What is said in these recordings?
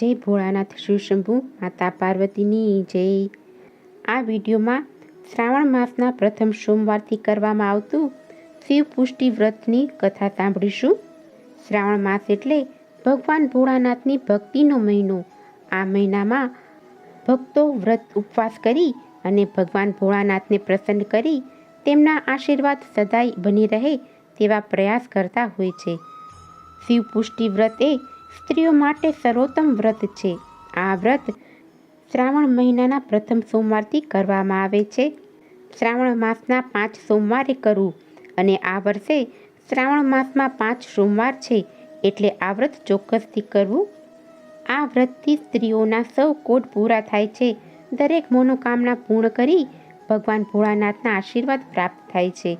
જય ભોળાનાથ શિવશંભુ માતા પાર્વતીની જય. આ વિડીયોમાં શ્રાવણ માસના પ્રથમ સોમવારથી કરવામાં આવતું શિવ પુષ્ટિ વ્રતની કથા સાંભળીશું. શ્રાવણ માસ એટલે ભગવાન ભોળાનાથની ભક્તિનો મહિનો. આ મહિનામાં ભક્તો વ્રત ઉપવાસ કરી અને ભગવાન ભોળાનાથને પ્રસન્ન કરી તેમના આશીર્વાદ સદાય બની રહે તેવા પ્રયાસ કરતા હોય છે. શિવ પુષ્ટિ વ્રત એ સ્ત્રીઓ માટે સર્વોત્તમ વ્રત છે. આ વ્રત શ્રાવણ મહિનાના પ્રથમ સોમવારથી કરવામાં આવે છે. શ્રાવણ માસના પાંચ સોમવારે કરવું અને આ વર્ષે શ્રાવણ માસમાં પાંચ સોમવાર છે એટલે આ વ્રત ચોક્કસથી કરવું. આ વ્રતથી સ્ત્રીઓના સૌ કોટ પૂરા થાય છે. દરેક મનોકામના પૂર્ણ કરી ભગવાન ભોળાનાથના આશીર્વાદ પ્રાપ્ત થાય છે.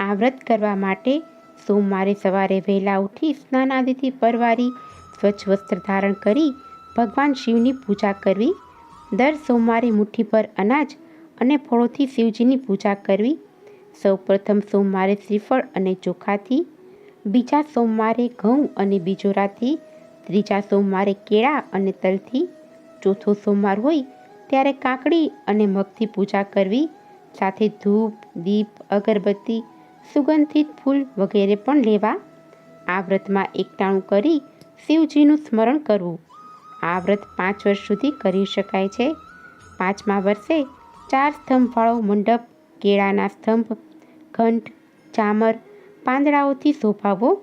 આ વ્રત કરવા માટે સોમવારે સવારે વહેલા ઉઠી સ્નાન આદિથી પરવારી, સ્વચ્છ વસ્ત્ર ધારણ કરી, ભગવાન શિવની પૂજા કરવી. દર સોમવારે મુઠ્ઠી પર અનાજ અને ફળોથી શિવજીની પૂજા કરવી. સૌપ્રથમ સોમવારે શ્રીફળ અને ચોખાથી, બીજા સોમવારે ઘઉં અને બીજોરાથી, ત્રીજા સોમવારે કેળા અને તલથી. ચોથો સોમવાર હોય ત્યારે કાકડી અને મગથી પૂજા કરવી. સાથે ધૂપ, દીપ, અગરબત્તી સુગંધિત ફૂલ વગેરે પણ લેવા. આ વ્રતમાં એકટાણું કરી શિવજીનું સ્મરણ કરવું. આ વ્રત પાંચ વર્ષ સુધી કરી શકાય છે. પાંચમા વર્ષે ચાર સ્તંભવાળો મંડપ, કેળાના સ્તંભ, ઘંટ, ચામર, પાંદડાઓથી શોભાવવો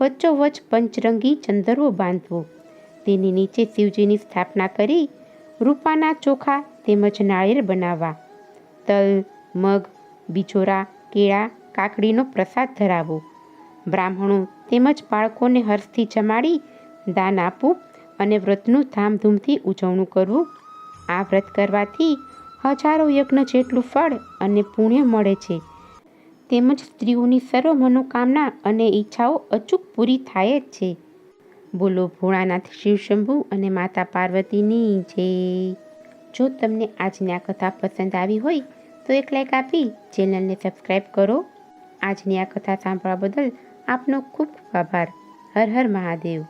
વચ્ચોવચ્ચ પંચરંગી ચંદરવો બાંધવો. તેની નીચે શિવજીની સ્થાપના કરી રૂપાના ચોખા તેમજ નાળિયેર બનાવવા. તલ, મગ, બિછોરા, કેળા કાકડીનો પ્રસાદ ધરાવવો બ્રાહ્મણો તેમજ બાળકોને હર્ષથી જમાડી દાન આપવું અને વ્રતનું ધામધૂમથી ઉજવણું કરવું આ વ્રત કરવાથી હજારો યજ્ઞ જેટલું ફળ અને પુણ્ય મળે છે. તેમજ સ્ત્રીઓની સર્વ મનોકામના અને ઈચ્છાઓ અચૂક પૂરી થાય જ છે. બોલો ભોળાનાથ શિવશંભુ અને માતા પાર્વતીની જય. જો તમને આજની આ કથા પસંદ આવી હોય તો એક લાઈક આપી ચેનલને સબસ્ક્રાઈબ કરો. આજની આ કથા સાંભળવા બદલ આપનો ખૂબ ખૂબ આભાર. હર હર મહાદેવ.